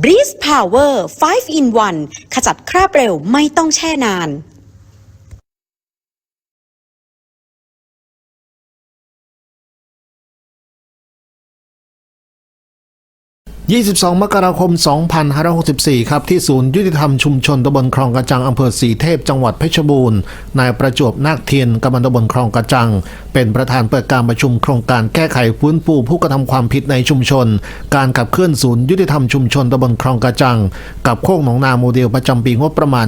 Breeze Power 5 in 1 ขจัดคราบเร็วไม่ต้องแช่นาน 22 มกราคม 2564 ครับ ที่ศูนย์ยุติธรรมชุมชนตำบลคลองกระจังอำเภอสีเทพ จังหวัดเพชรบูรณ์ นายประจวบนาคเทียนกำนันตำบลคลองกระจัง เป็นประธานเปิดการประชุมโครงการแก้ไขฟื้นฟูผู้กระทำความผิดในชุมชน การขับเคลื่อนศูนย์ยุติธรรมชุมชนตำบลคลองกระจัง กับโคกหนองนาโมเดลประจำปีงบประมาณ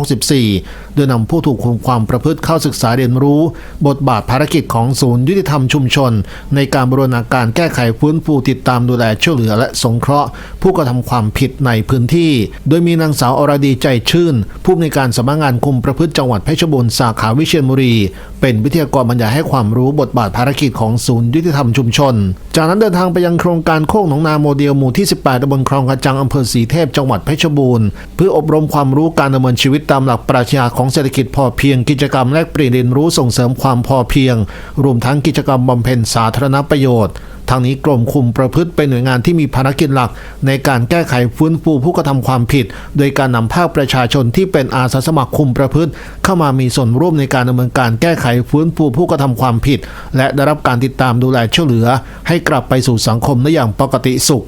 2564 โดยนำผู้ถูกคุมความประพฤติเข้าศึกษาเรียนรู้ บทบาทภารกิจของศูนย์ยุติธรรมชุมชน ในการบรณาการแก้ไขฟื้นฟูติดตามดูแลช่วยเหลือและสงเคราะห์ ผู้กระทำความผิดในพื้นที่ โดยมีนางสาวอรดีใจชื่น ผู้อำนวยการสำนักงานคุมประพฤติจังหวัดเพชรบูรณ์สาขาวิเชียรบุรี เป็นวิทยากรบรรยายให้ความรู้บทบาทภารกิจของศูนย์ยุติธรรมชุมชน จากนั้นเดินทางไปยังโครงการโคกหนองนาโมเดลหมู่ที่ 18ตำบลคลองกระจังอำเภอสีเทพจังหวัดเพชรบูรณ์เพื่ออบรมความรู้การดำเนินชีวิตตามหลักปรัชญาของเศรษฐกิจพอเพียงกิจกรรมแลกเปลี่ยนเรียนรู้ส่งเสริมความพอเพียง รวมทั้งกิจกรรมบำเพ็ญสาธารณประโยชน์ ทางนี้กรมคุมประพฤติเป็นหน่วยงานที่มีภารกิจหลัก ในการแก้ไขฟื้นฟูผู้กระทำความผิด โดยการนำภาคประชาชนที่เป็นอาสาสมัครคุมประพฤติ เข้ามามีส่วนร่วมในการดำเนินการแก้ไขฟื้นฟูผู้กระทำความผิด และได้รับการติดตามดูแลช่วยเหลือ ให้กลับไปสู่สังคมได้อย่างปกติสุข